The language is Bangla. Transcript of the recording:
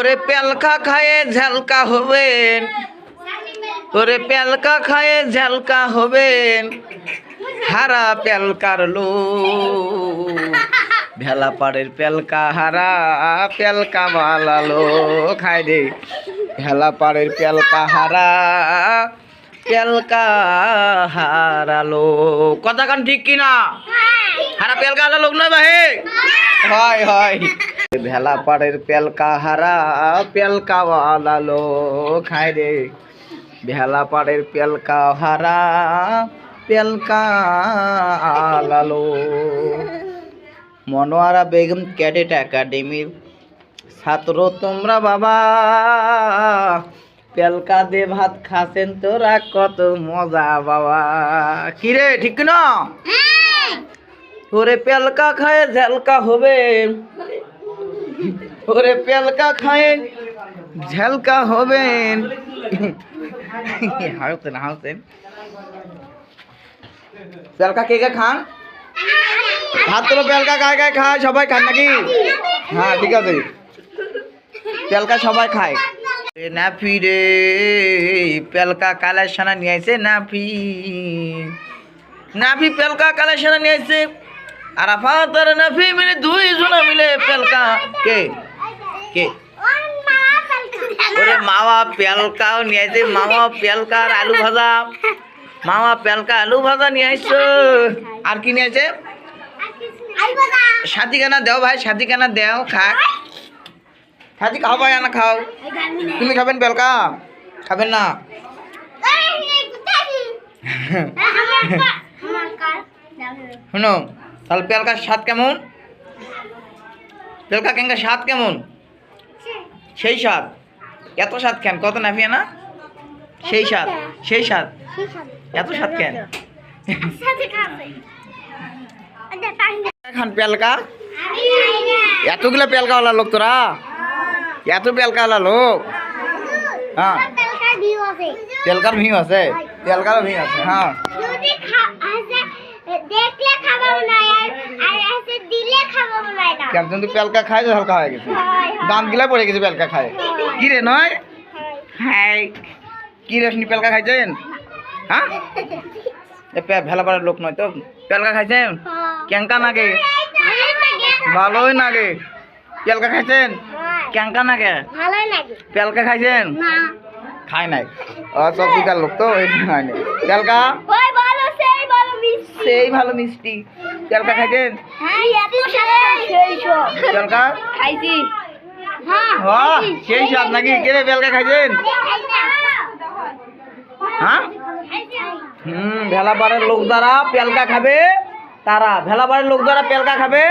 ওরে পেলকা খায়ে ঝালকা হবেন। ওরে পেলকা খায়ে ঝালকা হবেন। হারা পেলকার লো ভেলা পাড়ের পেলকা হারা পেলকা বালালো খাই দে ভেলা পাড়ের পেলকা হারা পেলকা হারালো কথা কান ঠিক কিনা? হারা পেলকা হারা লোক নয় বাহে? হয় হয়। ভেলা পাড়ের পেলকা হারা পেলকা বালালো খাই রে। ভেলা পাড়ের পেলকা হারা পেলকা আলালো মনোয়ারা বেগম ক্যাডেট একাডেমির ছাত্র তোমরা বাবা। পেলকা দে ভাত খাসেন তোরা কত মজা বাবা। কিরে ঠিক না ওরে পেলকা খায় ঝালকা হবে। ওরে পেলকা খায়, ঝালকা হবেন হাসতেন হাসতেন। পেলকা কে কে খান? ভাত তো পেলকা গায়ে গায়ে খায়, সবাই খান নাকি? হ্যাঁ ঠিক আছে। পেলকা সবাই খায়। নাফি রে পেলকা কালেকশনা নিয়ে আইছে নাফি নাফি পেলকা কালেকশনা নিয়ে আইছে। আর আফাত আর নাফি মিলে দুই জনা মিলে পেলকা কে? কে? ওরে মামা পেলকাও নিয়ে আইছে মামা পেলকা আর আলু ভাজা? মামা পেলকা আলু ভাজা নিয়ে আইছো? আর কি নিয়ে সাথী কেনা দেও ভাই সাথী কেনা দেও, খাক। সাথী খাও ভাই না খাও। তুমি খাবেন পেলকা খাবেন না? শুনো, তাহলে পেলকার স্বাদ কেমন? পেলকা কেঙ্কা স্বাদ কেমন? সেই স্বাদ। এত স্বাদ কেন? কত নাফিয়া না সেই স্বাদ সেই স্বাদ। এত স্বাদ কেন? খান পেলকা এতগুলো পেলকাওয়ালা লোক তোরা? এত পেলকাওয়ালা লোক? হ্যাঁ। পেলকার ভিউ আছে। পেলকার ভিউ আছে হ্যাঁ। দেখলে খাবার নাই আর আর এসে দিলে খাবার নাই না কেন কিন্তু পেলকা খায় তো হালকা হয়ে গেছে? দাম গিলা পড়ে গেছে পেলকা খায়। কি রে নয়? হ্যাঁ কি রে আপনি পেলকা খাইছেন? হ্যাঁ? এ পে- ভেলা পাড়ার লোক নয় তো। পেলকা খাইছেন? কেঙ্কা নাগে? ভালোই নাগে। পেলকা খাইছেন? কেঙ্কা নাগে? পেলকা খাইছেন? না খাই নাই। ও সব বিকার লোক তো এই খায় নাই। পেলকা? ওই ভালো সেই ভালো মিষ্টি। ভালো খাইছেন? হ্যাঁ খাইছি সেই সব। পেলকা খাইছি। হ্যাঁ বাহ সেই স্বাদ নাকি। কে বেলকা পেলকা খাইছেন হ্যাঁ? হুম ভেলাপাড়ের লোক দ্বারা পেলকা খাবে তারা। ভেলাপাড়ের লোক দ্বারা পেলকা খাবে